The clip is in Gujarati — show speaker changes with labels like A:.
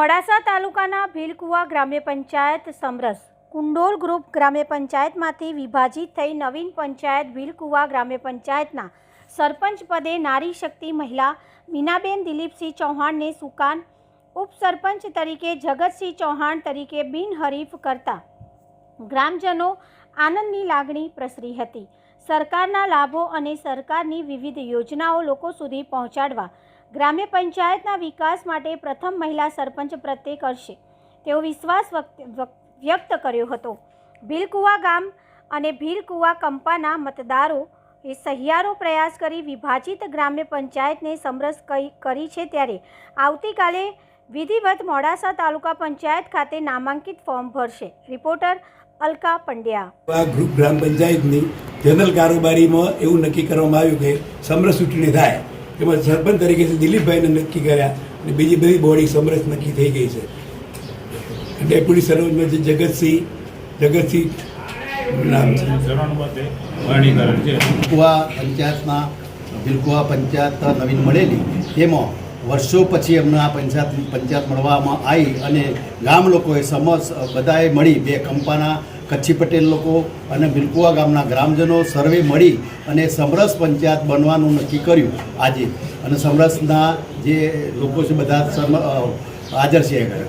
A: મોડાસા તાલુકાના ભીલકુવા ગ્રામ્ય પંચાયત સમરસ કુંડોલ ગ્રુપ ગ્રામ્ય પંચાયતમાંથી વિભાજિત થઈ નવીન પંચાયત ભીલકુવા ગ્રામ્ય પંચાયતના સરપંચ પદે નારી શક્તિ મહિલા મીનાબેન દિલીપસિંહ ચૌહાણને સુકાન, ઉપસરપંચ તરીકે જગતસિંહ ચૌહાણ તરીકે બિનહરીફ કરતા. ગ્રામજનો આનંદની લાગણી પ્રસરી હતી. સરકારના લાભો અને સરકારની વિવિધ યોજનાઓ લોકો સુધી પહોંચાડવા ગ્રામ્ય પંચાયતના વિકાસ માટે પ્રથમ મહિલા સરપંચ પ્રત્યે કરશે. તેવો વિશ્વાસ વ્યક્ત કર્યો હતો. ભીલકુવા ગામ અને ભીલકુવા કંપાના મતદારો એ સહિયારો પ્રયાસ કરી વિભાજિત ગ્રામ્ય પંચાયતને સમરસ કરી છે ત્યારે આવતીકાલે વિધિવત મોડાસા તાલુકા પંચાયત ખાતે નામાંકિત ફોર્મ ભરશે. રિપોર્ટર અલકા પંડ્યા.
B: ગ્રુપ ગ્રામ પંચાયતની જનરલ કારોબારીમાં એવું નક્કી કરવામાં આવ્યું કે સમરસ ચૂંટણી થાય. એમાં સરપંચ તરીકે દિલીપભાઈને નક્કી કર્યા અને બીજી બધી બોડી સમરસ નક્કી થઈ ગઈ છે. ડેપ્યુટી સરપંચમાં જે જગતસિંહ જગતસિંહ નામ છે.
C: છે
D: ભીલકુવા પંચાયતના ભીલકુવા પંચાયત નવીન મળેલી. તેમાં વર્ષો પછી એમને આ પંચાયત પંચાયત મળવામાં આવી અને ગામ લોકોએ સમજ બધાએ મળી બે કંપાના કચ્છી પટેલ લોકો અને બિલકુવા ગામના ગ્રામજનો સર્વે મળી અને સમરસ પંચાયત બનવાનું નક્કી કર્યું આજે. અને સમરસના જે લોકો છે બધા હાજર છે આગળ.